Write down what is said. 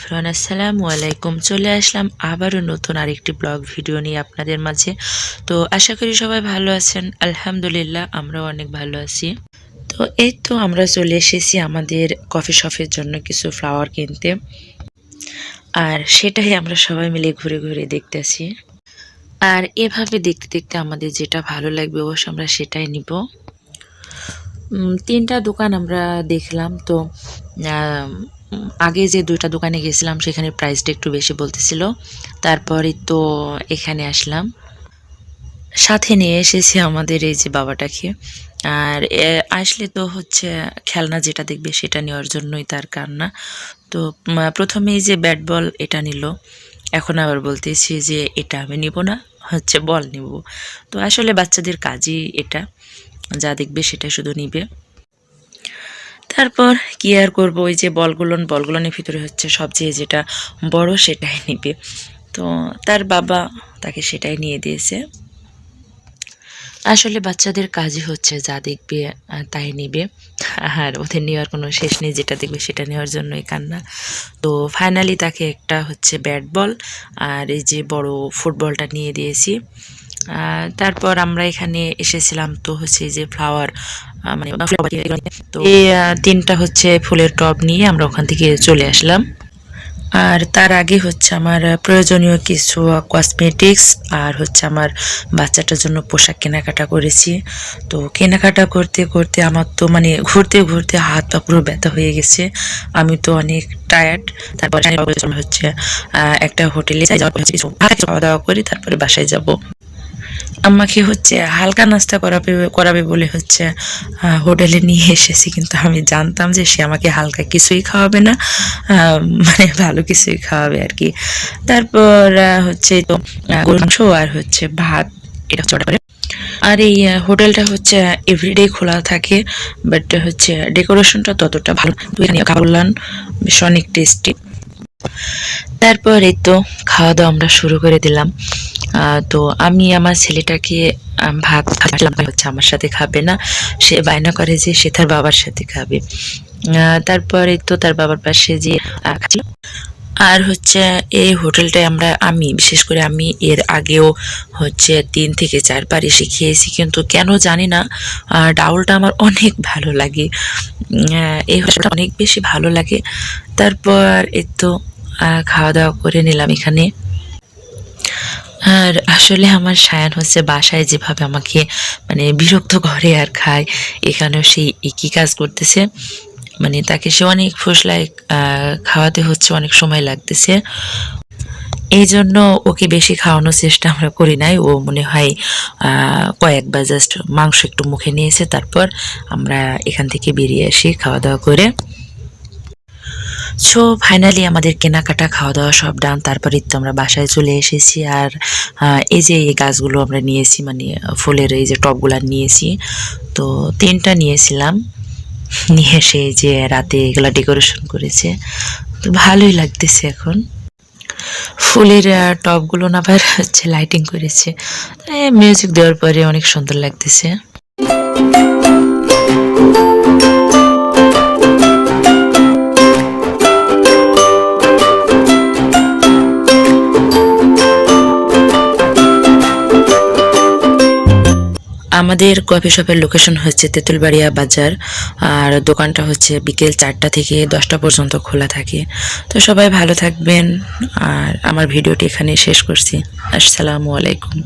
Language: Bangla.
এভরিওয়ান, আসসালামু আলাইকুম। চলে আসলাম আবারও নতুন আরেকটি ব্লগ ভিডিও নিয়ে আপনাদের মাঝে। তো আশা করি সবাই ভালো আছেন। আলহামদুলিল্লাহ, আমরাও অনেক ভালো আছি। তো এই তো আমরা চলে এসেছি আমাদের কফি শপের জন্য কিছু ফ্লাওয়ার কিনতে। আর সেটাই আমরা সবাই মিলে ঘুরে ঘুরে দেখতেছি। আর এভাবে দেখতে দেখতে আমাদের যেটা ভালো লাগবে অবশ্য আমরা সেটাই নিব। তিনটা দোকান আমরা দেখলাম। তো আগে যে দুইটা দোকানে গেছিলাম সেখানে প্রাইসটা একটু বেশি বলতেছিল। তারপরে তো এখানে আসলাম। সাথে নিয়ে এসেছি আমাদের এই যে বাবাটাকে। আর আসলে তো হচ্ছে খেলনা যেটা দেখবে সেটা নেওয়ার জন্যই তার কান্না। তো উম, প্রথমে যে ব্যাট বল এটা নিল। এখন আবার বলতেছি যে এটা আমি নিব না হচ্ছে বল নিব। তো আসলে বাচ্চাদের কাজই এটা। যা দেখবে সেটা শুধু নিবে। তারপর কি আর করব? ওই যে বলগুলন, বলগুলনের ভিতরে হচ্ছে সবচেয়ে যেটা বড় সেটাই নিবে। তো তার বাবা তাকে সেটাই নিয়ে দিয়েছে। আসলে বাচ্চাদের কাজই হচ্ছে যা দেখবে তাই নিবে। আর ওদের নেওয়ার কোনো শেষ নেই, যেটা দেখবে সেটা নেওয়ার জন্যই কান্না। তো ফাইনালি তাকে একটা হচ্ছে ব্যাট বল আর এই যে বড় ফুটবলটা নিয়ে দিয়েছি। তারপর আমরা এখানে এসেছিলাম তো হচ্ছে যে ফ্লাওয়ার মানে। তো এই তিনটা হচ্ছে ফুলের টব নিয়ে আমরা ওখান থেকে চলে আসলাম। আর তার আগে হচ্ছে আমার প্রয়োজনীয় কিছু কসমেটিক্স আর হচ্ছে আমার বাচ্চাটার জন্য পোশাক কেনাকাটা করেছি। তো কেনাকাটা করতে করতে আমার তো মানে ঘুরতে ঘুরতে হাত পা পুরো ব্যথা হয়ে গেছে। আমি তো অনেক টায়ার্ড তারপর হচ্ছে একটা হোটেলে কিছু খাওয়া দাওয়া করি তারপরে বাসায় যাব। আমাকে হচ্ছে হালকা নাস্তা করাবে করাবে বলে হচ্ছে হোটেলে নিয়ে এসেছি। কিন্তু আমি জানতাম যে সে আমাকে হালকা কিছুই খাওয়াবে না মানে ভালো কিছুই খাওয়াবে আর কি। তারপর হচ্ছে তো মাংস আর হচ্ছে ভাত, এটা হচ্ছে করে। আর এই হোটেলটা হচ্ছে এভরিডে খোলা থাকে বাট হচ্ছে ডেকোরেশনটা ততটা ভালো এখানে খাবার বেশ অনেক টেস্টি তারপর এই তো খাওয়া দাওয়া আমরা শুরু করে দিলাম। তো আমি আমার ছেলেটাকে ভাত খাওয়ালাম হচ্ছে আমার সাথে খাবে না। সে বায়না করে যে সে তার বাবার সাথে খাবে। তারপরে তো তার বাবার পাশে যে আর হচ্ছে এই হোটেলটায় আমরা, আমি, বিশেষ করে আমি এর আগেও হচ্ছে তিন থেকে চারবার এসে খেয়েছি, কিন্তু কেন জানি না ডাউলটা আমার অনেক ভালো লাগে। এই হোটেলটা অনেক বেশি ভালো লাগে। তারপর এই তো খাওয়া দাওয়া করে নিলাম এখানে। আর আসলে আমার সায়ান হচ্ছে বাসায় যেভাবে আমাকে মানে বিরক্ত করে আর খায়, এখানেও সেই একই কাজ করতেছে। মানে তাকে সে অনেক ফসলায় খাওয়াতে হচ্ছে, অনেক সময় লাগতেছে। এই জন্য ওকে বেশি খাওয়ানোর চেষ্টা আমরা করি নাই। ও মনে হয় কয়েকবার জাস্ট মাংস একটু মুখে নিয়েছে, তারপর আমরা এখান থেকে বেরিয়ে আসি খাওয়া দাওয়া করে সো ফাইনালি আমাদের কেনাকাটা খাওয়া দাওয়া সব ডান তারপরে তো আমরা বাসায় চলে এসেছি। আর এই যে এই গাছগুলো আমরা নিয়েছি মানে ফুলের এই যে টবগুলো নিয়েছি তো তিনটা নিয়েছিলাম। নিয়ে এসে এই যে রাতে এগুলো ডেকোরেশন করেছে। তো ভালোই লাগতেছে এখন। ফুলের আহ, টবগুলো না আবার হচ্ছে লাইটিং করেছে। মিউজিক দেওয়ার পরে অনেক সুন্দর লাগতেছে। আমাদের কফি শপের লোকেশন হচ্ছে তেঁতুলবাড়িয়া বাজার, আর দোকানটা হচ্ছে বিকেল চারটা থেকে দশটা পর্যন্ত খোলা থাকে। তো সবাই ভালো থাকবেন, আর আমার ভিডিওটি এখানে শেষ করছি। আসসালামু আলাইকুম।